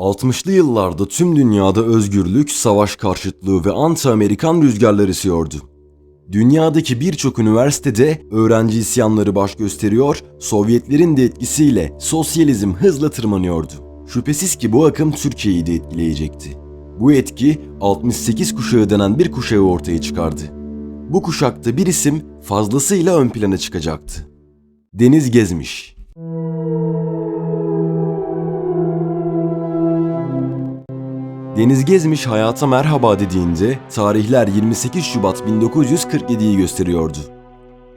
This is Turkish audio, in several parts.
60'lı yıllarda tüm dünyada özgürlük, savaş karşıtlığı ve anti-Amerikan rüzgarlar esiyordu. Dünyadaki birçok üniversitede öğrenci isyanları baş gösteriyor, Sovyetlerin de etkisiyle sosyalizm hızla tırmanıyordu. Şüphesiz ki bu akım Türkiye'yi de etkileyecekti. Bu etki 68 kuşağı denen bir kuşağı ortaya çıkardı. Bu kuşakta bir isim fazlasıyla ön plana çıkacaktı. Deniz Gezmiş. Deniz Gezmiş hayata merhaba dediğinde tarihler 28 Şubat 1947'yi gösteriyordu.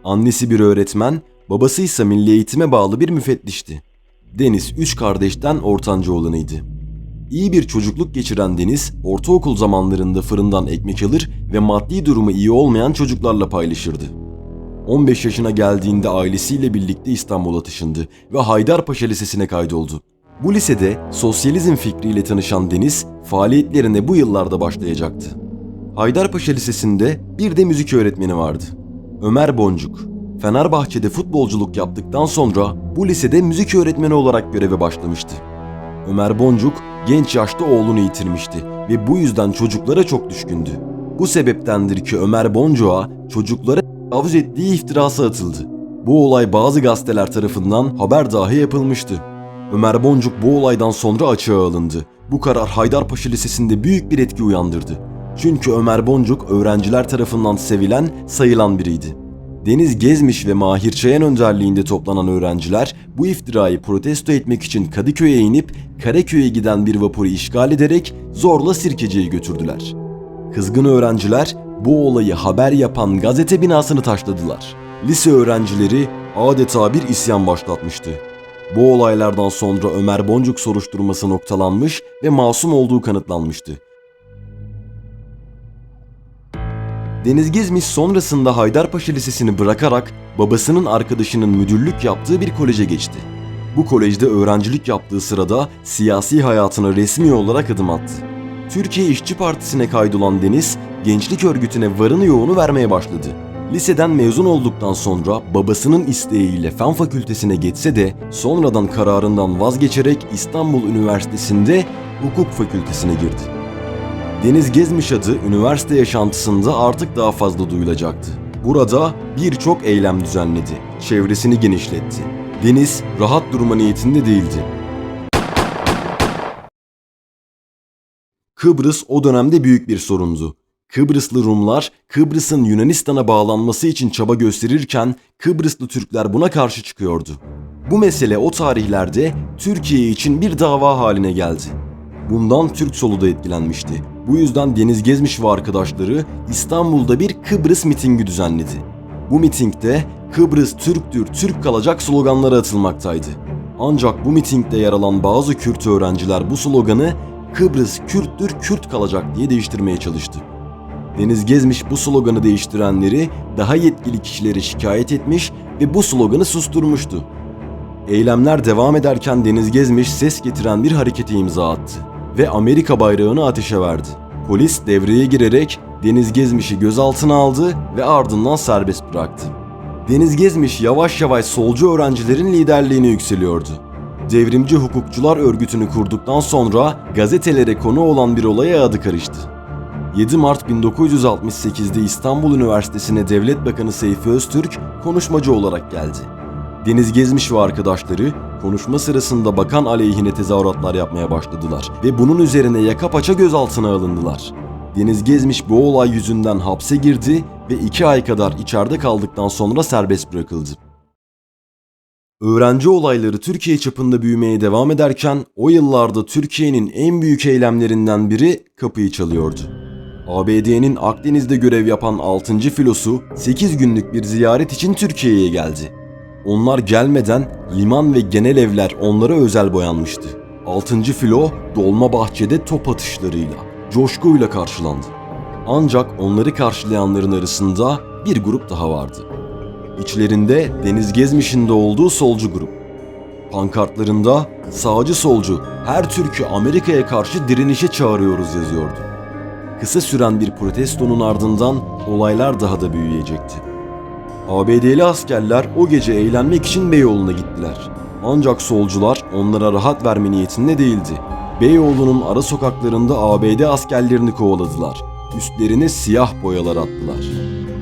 Annesi bir öğretmen, babası ise milli eğitime bağlı bir müfettişti. Deniz üç kardeşten ortanca olanıydı. İyi bir çocukluk geçiren Deniz, ortaokul zamanlarında fırından ekmek alır ve maddi durumu iyi olmayan çocuklarla paylaşırdı. 15 yaşına geldiğinde ailesiyle birlikte İstanbul'a taşındı ve Haydarpaşa Lisesi'ne kaydoldu. Bu lisede sosyalizm fikriyle tanışan Deniz, faaliyetlerine bu yıllarda başlayacaktı. Haydarpaşa Lisesi'nde bir de müzik öğretmeni vardı. Ömer Boncuk. Fenerbahçe'de futbolculuk yaptıktan sonra bu lisede müzik öğretmeni olarak göreve başlamıştı. Ömer Boncuk genç yaşta oğlunu yitirmişti ve bu yüzden çocuklara çok düşkündü. Bu sebeptendir ki Ömer Boncuk'a çocuklara tavuz ettiği iftirası atıldı. Bu olay bazı gazeteler tarafından haber dahi yapılmıştı. Ömer Boncuk bu olaydan sonra açığa alındı. Bu karar Haydarpaşa Lisesi'nde büyük bir etki uyandırdı. Çünkü Ömer Boncuk öğrenciler tarafından sevilen, sayılan biriydi. Deniz Gezmiş ve Mahir Çayan önderliğinde toplanan öğrenciler bu iftirayı protesto etmek için Kadıköy'e inip Karaköy'e giden bir vapuru işgal ederek zorla Sirkeci'ye götürdüler. Kızgın öğrenciler bu olayı haber yapan gazete binasını taşladılar. Lise öğrencileri adeta bir isyan başlatmıştı. Bu olaylardan sonra Ömer Boncuk soruşturması noktalanmış ve masum olduğu kanıtlanmıştı. Deniz Gezmiş sonrasında Haydarpaşa Lisesi'ni bırakarak babasının arkadaşının müdürlük yaptığı bir koleje geçti. Bu kolejde öğrencilik yaptığı sırada siyasi hayatına resmi olarak adım attı. Türkiye İşçi Partisi'ne kaydolan Deniz, gençlik örgütüne varını yoğunu vermeye başladı. Liseden mezun olduktan sonra babasının isteğiyle Fen Fakültesine geçse de sonradan kararından vazgeçerek İstanbul Üniversitesi'nde Hukuk Fakültesine girdi. Deniz Gezmiş adı üniversite yaşantısında artık daha fazla duyulacaktı. Burada birçok eylem düzenledi, çevresini genişletti. Deniz rahat durma niyetinde değildi. Kıbrıs o dönemde büyük bir sorundu. Kıbrıslı Rumlar Kıbrıs'ın Yunanistan'a bağlanması için çaba gösterirken Kıbrıslı Türkler buna karşı çıkıyordu. Bu mesele o tarihlerde Türkiye için bir dava haline geldi. Bundan Türk solu da etkilenmişti. Bu yüzden Deniz Gezmiş ve arkadaşları İstanbul'da bir Kıbrıs mitingi düzenledi. Bu mitingde Kıbrıs Türktür, Türk kalacak sloganları atılmaktaydı. Ancak bu mitingde yer alan bazı Kürt öğrenciler bu sloganı Kıbrıs Kürttür, Kürt kalacak diye değiştirmeye çalıştı. Deniz Gezmiş bu sloganı değiştirenleri daha yetkili kişilere şikayet etmiş ve bu sloganı susturmuştu. Eylemler devam ederken Deniz Gezmiş ses getiren bir harekete imza attı ve Amerika bayrağını ateşe verdi. Polis devreye girerek Deniz Gezmiş'i gözaltına aldı ve ardından serbest bıraktı. Deniz Gezmiş yavaş yavaş solcu öğrencilerin liderliğine yükseliyordu. Devrimci Hukukçular Örgütü'nü kurduktan sonra gazetelere konu olan bir olaya adı karıştı. 7 Mart 1968'de İstanbul Üniversitesi'ne Devlet Bakanı Seyfi Öztürk konuşmacı olarak geldi. Deniz Gezmiş ve arkadaşları konuşma sırasında bakan aleyhine tezahüratlar yapmaya başladılar ve bunun üzerine yaka paça gözaltına alındılar. Deniz Gezmiş bu olay yüzünden hapse girdi ve iki ay kadar içeride kaldıktan sonra serbest bırakıldı. Öğrenci olayları Türkiye çapında büyümeye devam ederken o yıllarda Türkiye'nin en büyük eylemlerinden biri kapıyı çalıyordu. ABD'nin Akdeniz'de görev yapan 6. filosu 8 günlük bir ziyaret için Türkiye'ye geldi. Onlar gelmeden liman ve genel evler onlara özel boyanmıştı. 6. filo dolma bahçede top atışlarıyla, coşkuyla karşılandı. Ancak onları karşılayanların arasında bir grup daha vardı. İçlerinde Deniz Gezmiş'in de olduğu solcu grup. Pankartlarında sağcı solcu her Türk'ü Amerika'ya karşı direnişe çağırıyoruz yazıyordu. Kısa süren bir protestonun ardından olaylar daha da büyüyecekti. ABD'li askerler o gece eğlenmek için Beyoğlu'na gittiler. Ancak solcular onlara rahat verme niyetinde değildi. Beyoğlu'nun ara sokaklarında ABD askerlerini kovaladılar. Üstlerine siyah boyalar attılar.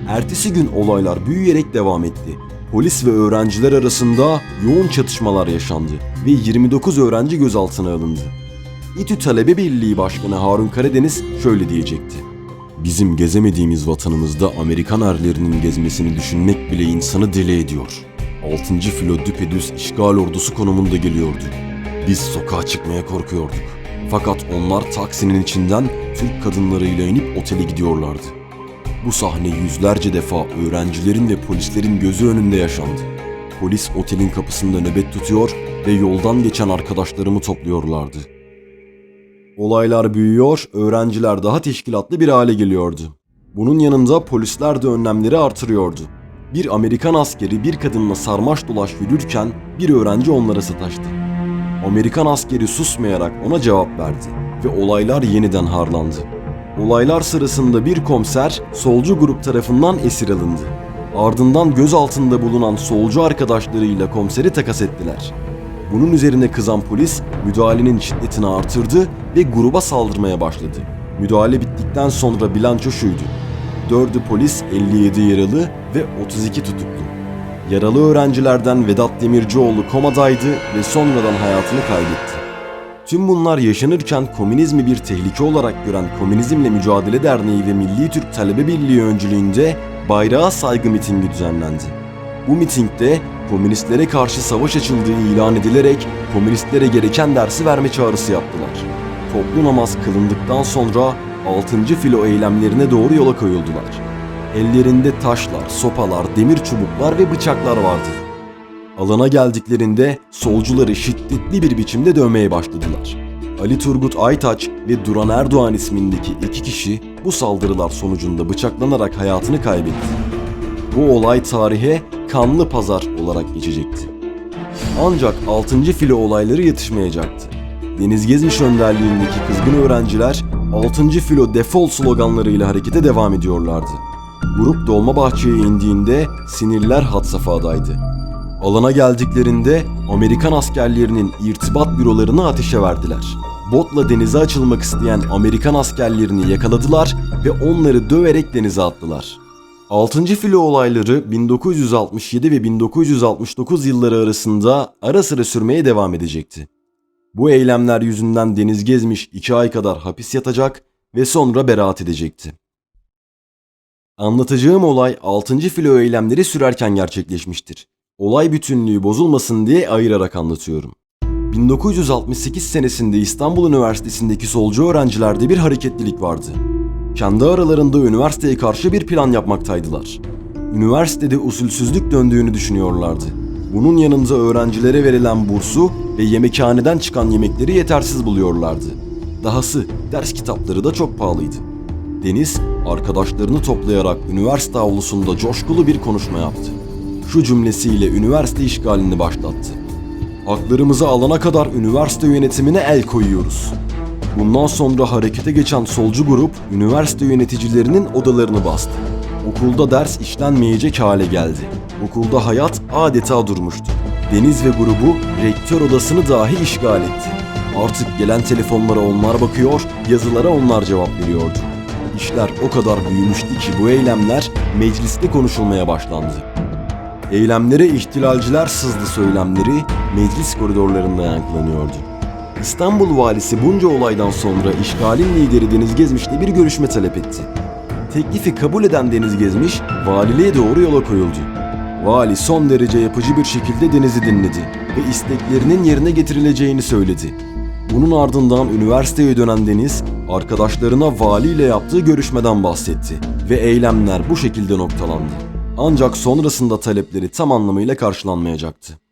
Ertesi gün olaylar büyüyerek devam etti. Polis ve öğrenciler arasında yoğun çatışmalar yaşandı ve 29 öğrenci gözaltına alındı. İTÜ Talebe Birliği Başkanı Harun Karadeniz şöyle diyecekti. Bizim gezemediğimiz vatanımızda Amerikan erlerinin gezmesini düşünmek bile insanı deli ediyor. 6. filo düpedüz işgal ordusu konumunda geliyordu. Biz sokağa çıkmaya korkuyorduk. Fakat onlar taksinin içinden Türk kadınlarıyla inip otele gidiyorlardı. Bu sahne yüzlerce defa öğrencilerin ve polislerin gözü önünde yaşandı. Polis otelin kapısında nöbet tutuyor ve yoldan geçen arkadaşlarımı topluyorlardı. Olaylar büyüyor, öğrenciler daha teşkilatlı bir hale geliyordu. Bunun yanında polisler de önlemleri artırıyordu. Bir Amerikan askeri bir kadınla sarmaş dolaş yürürken bir öğrenci onlara sataştı. Amerikan askeri susmayarak ona cevap verdi ve olaylar yeniden harlandı. Olaylar sırasında bir komiser solcu grup tarafından esir alındı. Ardından gözaltında bulunan solcu arkadaşlarıyla komiseri takas ettiler. Bunun üzerine kızan polis müdahalenin şiddetini artırdı ve gruba saldırmaya başladı. Müdahale bittikten sonra bilanço şuydu. 4'ü polis 57 yaralı ve 32 tutuklu. Yaralı öğrencilerden Vedat Demircioğlu komadaydı ve sonradan hayatını kaybetti. Tüm bunlar yaşanırken komünizmi bir tehlike olarak gören Komünizmle Mücadele Derneği ve Milli Türk Talebe Birliği öncülüğünde bayrağa saygı mitingi düzenlendi. Bu mitingde komünistlere karşı savaş açıldığı ilan edilerek komünistlere gereken dersi verme çağrısı yaptılar. Toplu namaz kılındıktan sonra 6. filo eylemlerine doğru yola koyuldular. Ellerinde taşlar, sopalar, demir çubuklar ve bıçaklar vardı. Alana geldiklerinde solcuları şiddetli bir biçimde dövmeye başladılar. Ali Turgut Aytaç ve Duran Erdoğan ismindeki iki kişi bu saldırılar sonucunda bıçaklanarak hayatını kaybetti. Bu olay tarihe kanlı pazar olarak geçecekti. Ancak 6. filo olayları yatışmayacaktı. Deniz Gezmiş önderliğindeki kızgın öğrenciler 6. filo defol sloganlarıyla harekete devam ediyorlardı. Grup Dolmabahçe'ye indiğinde sinirler had safhadaydı. Alana geldiklerinde Amerikan askerlerinin irtibat bürolarını ateşe verdiler. Botla denize açılmak isteyen Amerikan askerlerini yakaladılar ve onları döverek denize attılar. 6. filo olayları 1967 ve 1969 yılları arasında ara sıra sürmeye devam edecekti. Bu eylemler yüzünden Deniz Gezmiş 2 ay kadar hapis yatacak ve sonra beraat edecekti. Anlatacağım olay 6. filo eylemleri sürerken gerçekleşmiştir. Olay bütünlüğü bozulmasın diye ayırarak anlatıyorum. 1968 senesinde İstanbul Üniversitesi'ndeki solcu öğrencilerde bir hareketlilik vardı. Kendi aralarında üniversiteye karşı bir plan yapmaktaydılar. Üniversitede usulsüzlük döndüğünü düşünüyorlardı. Bunun yanında öğrencilere verilen bursu ve yemekhaneden çıkan yemekleri yetersiz buluyorlardı. Dahası ders kitapları da çok pahalıydı. Deniz arkadaşlarını toplayarak üniversite avlusunda coşkulu bir konuşma yaptı. Şu cümlesiyle üniversite işgalini başlattı. Haklarımızı alana kadar üniversite yönetimine el koyuyoruz. Bundan sonra harekete geçen solcu grup üniversite yöneticilerinin odalarını bastı. Okulda ders işlenmeyecek hale geldi. Okulda hayat adeta durmuştu. Deniz ve grubu rektör odasını dahi işgal etti. Artık gelen telefonlara onlar bakıyor, yazılara onlar cevap veriyordu. İşler o kadar büyümüştü ki bu eylemler mecliste konuşulmaya başlandı. Eylemlere ihtilalciler sızdı söylemleri meclis koridorlarında yankılanıyordu. İstanbul valisi bunca olaydan sonra işgalin lideri Deniz Gezmiş'le bir görüşme talep etti. Teklifi kabul eden Deniz Gezmiş, valiliğe doğru yola koyuldu. Vali son derece yapıcı bir şekilde Deniz'i dinledi ve isteklerinin yerine getirileceğini söyledi. Bunun ardından üniversiteye dönen Deniz, arkadaşlarına valiyle yaptığı görüşmeden bahsetti ve eylemler bu şekilde noktalandı. Ancak sonrasında talepleri tam anlamıyla karşılanmayacaktı.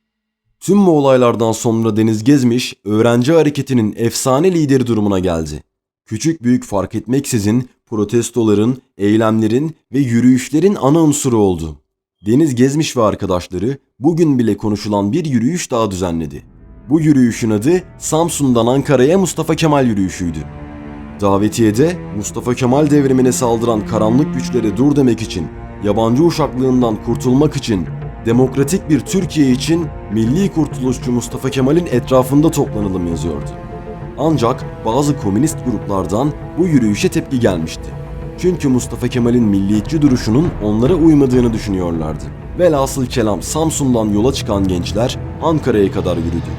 Tüm bu olaylardan sonra Deniz Gezmiş, öğrenci hareketinin efsane lideri durumuna geldi. Küçük büyük fark etmeksizin protestoların, eylemlerin ve yürüyüşlerin ana unsuru oldu. Deniz Gezmiş ve arkadaşları bugün bile konuşulan bir yürüyüş daha düzenledi. Bu yürüyüşün adı Samsun'dan Ankara'ya Mustafa Kemal yürüyüşüydü. Davetiyede Mustafa Kemal devrimine saldıran karanlık güçlere dur demek için, yabancı uşaklığından kurtulmak için, demokratik bir Türkiye için milli kurtuluşçu Mustafa Kemal'in etrafında toplanalım yazıyordu. Ancak bazı komünist gruplardan bu yürüyüşe tepki gelmişti. Çünkü Mustafa Kemal'in milliyetçi duruşunun onlara uymadığını düşünüyorlardı. Velhasıl kelam Samsun'dan yola çıkan gençler Ankara'ya kadar yürüdü.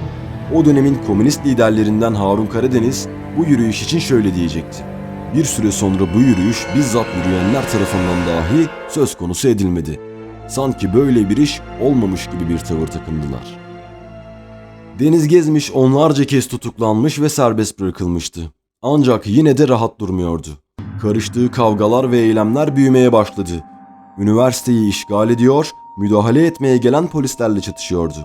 O dönemin komünist liderlerinden Harun Karadeniz bu yürüyüş için şöyle diyecekti. Bir süre sonra bu yürüyüş bizzat yürüyenler tarafından dahi söz konusu edilmedi. Sanki böyle bir iş olmamış gibi bir tavır takındılar. Deniz Gezmiş onlarca kez tutuklanmış ve serbest bırakılmıştı. Ancak yine de rahat durmuyordu. Karıştığı kavgalar ve eylemler büyümeye başladı. Üniversiteyi işgal ediyor, müdahale etmeye gelen polislerle çatışıyordu.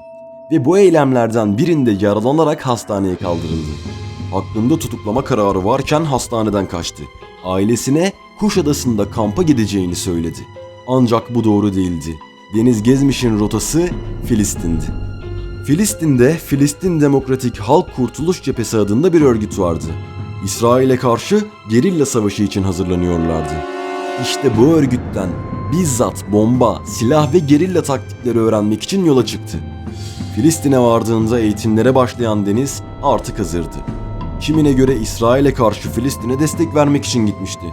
Ve bu eylemlerden birinde yaralanarak hastaneye kaldırıldı. Hakkında tutuklama kararı varken hastaneden kaçtı. Ailesine Kuşadası'nda kampa gideceğini söyledi. Ancak bu doğru değildi. Deniz Gezmiş'in rotası Filistin'di. Filistin'de Filistin Demokratik Halk Kurtuluş Cephesi adında bir örgüt vardı. İsrail'e karşı gerilla savaşı için hazırlanıyorlardı. İşte bu örgütten bizzat bomba, silah ve gerilla taktikleri öğrenmek için yola çıktı. Filistin'e vardığında eğitimlere başlayan Deniz artık hazırdı. Kimine göre İsrail'e karşı Filistin'e destek vermek için gitmişti.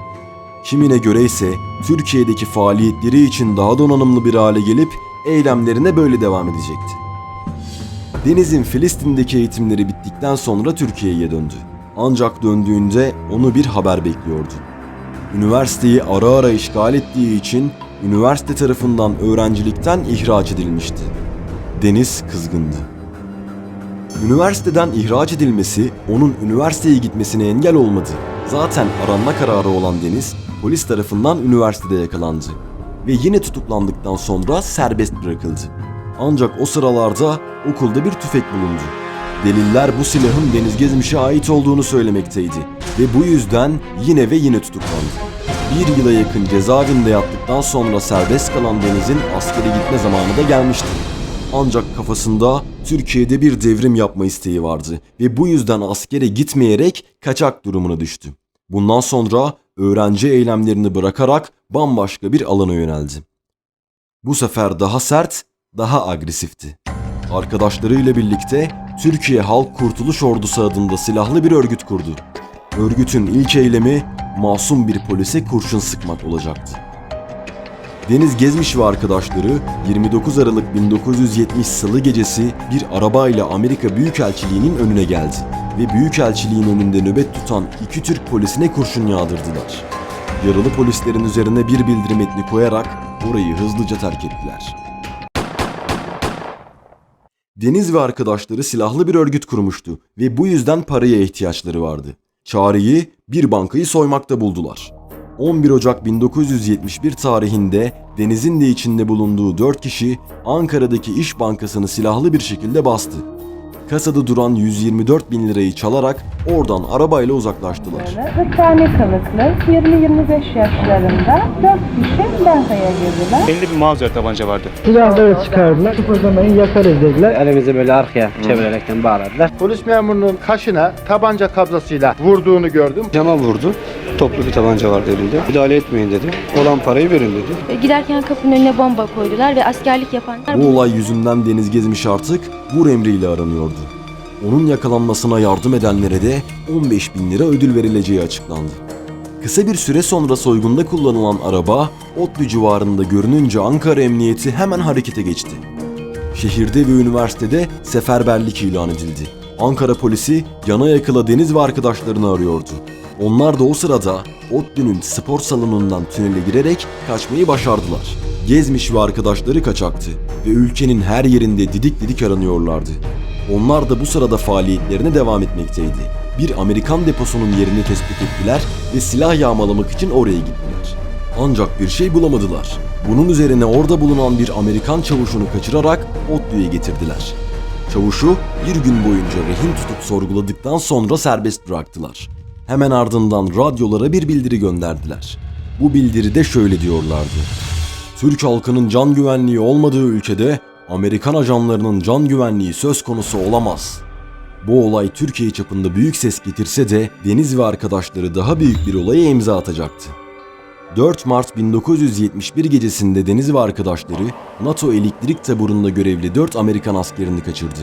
Kimine göre ise Türkiye'deki faaliyetleri için daha donanımlı bir hale gelip eylemlerine böyle devam edecekti. Deniz'in Filistin'deki eğitimleri bittikten sonra Türkiye'ye döndü. Ancak döndüğünde onu bir haber bekliyordu. Üniversiteyi ara ara işgal ettiği için üniversite tarafından öğrencilikten ihraç edilmişti. Deniz kızgındı. Üniversiteden ihraç edilmesi onun üniversiteye gitmesine engel olmadı. Zaten aranma kararı olan Deniz polis tarafından üniversitede yakalandı ve yine tutuklandıktan sonra serbest bırakıldı. Ancak o sıralarda okulda bir tüfek bulundu. Deliller bu silahın Deniz Gezmiş'e ait olduğunu söylemekteydi ve bu yüzden yine ve yine tutuklandı. Bir yıla yakın cezaevinde yattıktan sonra serbest kalan Deniz'in askere gitme zamanı da gelmişti. Ancak kafasında Türkiye'de bir devrim yapma isteği vardı ve bu yüzden askere gitmeyerek kaçak durumuna düştü. Bundan sonra öğrenci eylemlerini bırakarak bambaşka bir alana yöneldi. Bu sefer daha sert, daha agresifti. Arkadaşlarıyla birlikte Türkiye Halk Kurtuluş Ordusu adında silahlı bir örgüt kurdu. Örgütün ilk eylemi masum bir polise kurşun sıkmak olacaktı. Deniz Gezmiş ve arkadaşları 29 Aralık 1970 Salı gecesi bir arabayla Amerika Büyükelçiliği'nin önüne geldi ve Büyükelçiliğin önünde nöbet tutan iki Türk polisine kurşun yağdırdılar. Yaralı polislerin üzerine bir bildirim metni koyarak orayı hızlıca terk ettiler. Deniz ve arkadaşları silahlı bir örgüt kurmuştu ve bu yüzden paraya ihtiyaçları vardı. Çareyi bir bankayı soymakta buldular. 11 Ocak 1971 tarihinde Deniz'in de içinde bulunduğu 4 kişi Ankara'daki İş Bankası'nı silahlı bir şekilde bastı. Kasada duran 124 bin lirayı çalarak oradan arabayla uzaklaştılar. Hırtane kılıklı 20-25 yaşlarında 4 kişi bankaya girdiler. Elinde bir Mauser tabanca vardı. Silahları çıkardılar. Kıpırdamayın yakarız dediler. Elimizi böyle arkaya çevirerekten bağladılar. Polis memurunun kaşına tabanca kabzasıyla vurduğunu gördüm. Cama vurdu. Toplu bir tabanca vardı elinde. Müdahale etmeyin dedi. Olan parayı verin dedi. Giderken kapının önüne bomba koydular ve askerlik yapanlar Bu olay yüzünden Deniz Gezmiş artık vur emriyle aranıyordu. Onun yakalanmasına yardım edenlere de 15 bin lira ödül verileceği açıklandı. Kısa bir süre sonra soygunda kullanılan araba Otlu civarında görününce Ankara Emniyeti hemen harekete geçti. Şehirde ve üniversitede seferberlik ilan edildi. Ankara polisi yana yakıla Deniz ve arkadaşlarını arıyordu. Onlar da o sırada ODTÜ'nün spor salonundan tünele girerek kaçmayı başardılar. Gezmiş ve arkadaşları kaçaktı ve ülkenin her yerinde didik didik aranıyorlardı. Onlar da bu sırada faaliyetlerine devam etmekteydi. Bir Amerikan deposunun yerini tespit ettiler ve silah yağmalamak için oraya gittiler. Ancak bir şey bulamadılar. Bunun üzerine orada bulunan bir Amerikan çavuşunu kaçırarak ODTÜ'ye getirdiler. Çavuşu bir gün boyunca rehin tutup sorguladıktan sonra serbest bıraktılar. Hemen ardından radyolara bir bildiri gönderdiler. Bu bildiride şöyle diyorlardı. Türk halkının can güvenliği olmadığı ülkede Amerikan ajanlarının can güvenliği söz konusu olamaz. Bu olay Türkiye çapında büyük ses getirse de Deniz ve arkadaşları daha büyük bir olaya imza atacaktı. 4 Mart 1971 gecesinde Deniz ve arkadaşları NATO elektrik taburunda görevli 4 Amerikan askerini kaçırdı.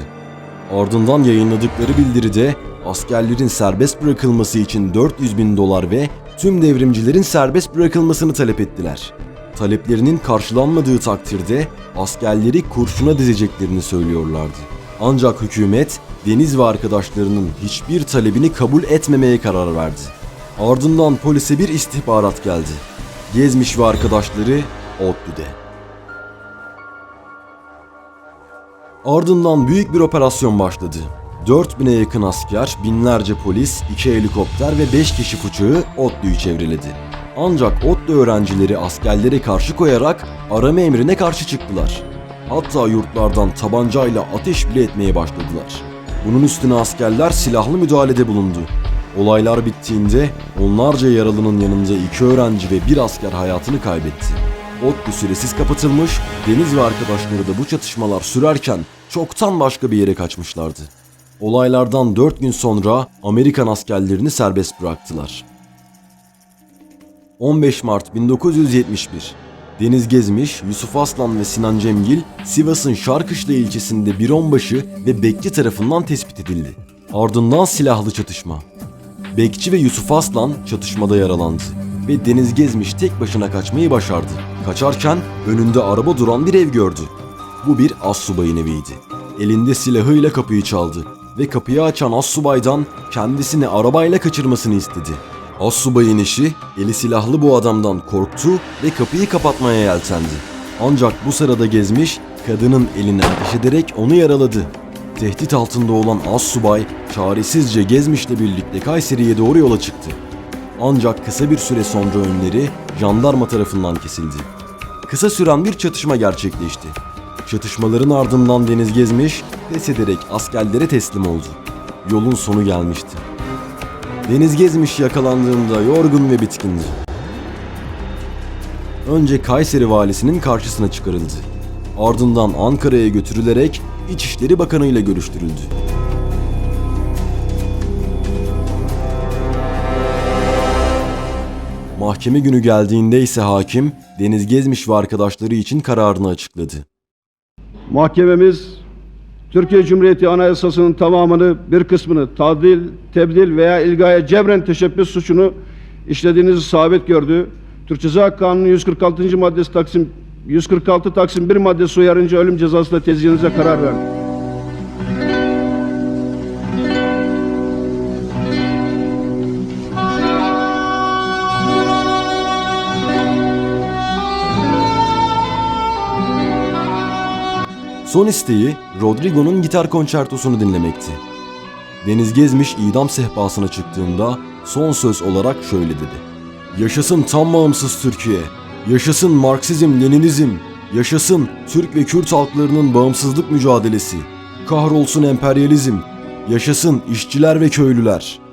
Ardından yayınladıkları bildiride askerlerin serbest bırakılması için 400 bin dolar ve tüm devrimcilerin serbest bırakılmasını talep ettiler. Taleplerinin karşılanmadığı takdirde askerleri kurşuna dizeceklerini söylüyorlardı. Ancak hükümet Deniz ve arkadaşlarının hiçbir talebini kabul etmemeye karar verdi. Ardından polise bir istihbarat geldi. Gezmiş ve arkadaşları ODTÜ'de. Ardından büyük bir operasyon başladı. 4000'e yakın asker, binlerce polis, 2 helikopter ve 5 keşif uçağı ODTÜ'yü çevreledi. Ancak ODTÜ öğrencileri askerlere karşı koyarak arama emrine karşı çıktılar. Hatta yurtlardan tabancayla ateş bile etmeye başladılar. Bunun üstüne askerler silahlı müdahalede bulundu. Olaylar bittiğinde onlarca yaralının yanında iki öğrenci ve bir asker hayatını kaybetti. ODTÜ süresiz kapatılmış, Deniz ve arkadaşları da bu çatışmalar sürerken çoktan başka bir yere kaçmışlardı. Olaylardan 4 gün sonra Amerikan askerlerini serbest bıraktılar. 15 Mart 1971 Deniz Gezmiş, Yusuf Aslan ve Sinan Cemgil, Sivas'ın Şarkışla ilçesinde bir onbaşı ve bekçi tarafından tespit edildi. Ardından silahlı çatışma. Bekçi ve Yusuf Aslan çatışmada yaralandı ve Deniz Gezmiş tek başına kaçmayı başardı. Kaçarken önünde araba duran bir ev gördü. Bu bir assubayın eviydi. Elinde silahıyla kapıyı çaldı ve kapıyı açan assubaydan kendisini arabayla kaçırmasını istedi. Assubayın eşi eli silahlı bu adamdan korktu ve kapıyı kapatmaya yeltendi. Ancak bu sırada gezmiş kadının eline ateş ederek onu yaraladı. Tehdit altında olan assubay çaresizce gezmişle birlikte Kayseri'ye doğru yola çıktı. Ancak kısa bir süre sonra önleri jandarma tarafından kesildi. Kısa süren bir çatışma gerçekleşti. Çatışmaların ardından Deniz Gezmiş pes ederek askerlere teslim oldu. Yolun sonu gelmişti. Deniz Gezmiş yakalandığında yorgun ve bitkindi. Önce Kayseri valisinin karşısına çıkarıldı. Ardından Ankara'ya götürülerek İçişleri Bakanı ile görüştürüldü. Mahkeme günü geldiğinde ise hakim Deniz Gezmiş ve arkadaşları için kararını açıkladı. Mahkememiz Türkiye Cumhuriyeti Anayasası'nın tamamını bir kısmını tadil, tebdil veya ilgaya cebren teşebbüs suçunu işlediğinizi sabit gördü. Türk Ceza Kanunu 146. maddesi Taksim 146 Taksim 1 maddesi uyarınca ölüm cezasıyla tezgahınıza karar verdi. Son isteği Rodrigo'nun gitar konçertosunu dinlemekti. Deniz Gezmiş idam sehpasına çıktığında son söz olarak şöyle dedi. Yaşasın tam bağımsız Türkiye, yaşasın Marksizm, Leninizm, yaşasın Türk ve Kürt halklarının bağımsızlık mücadelesi, kahrolsun emperyalizm, yaşasın işçiler ve köylüler.''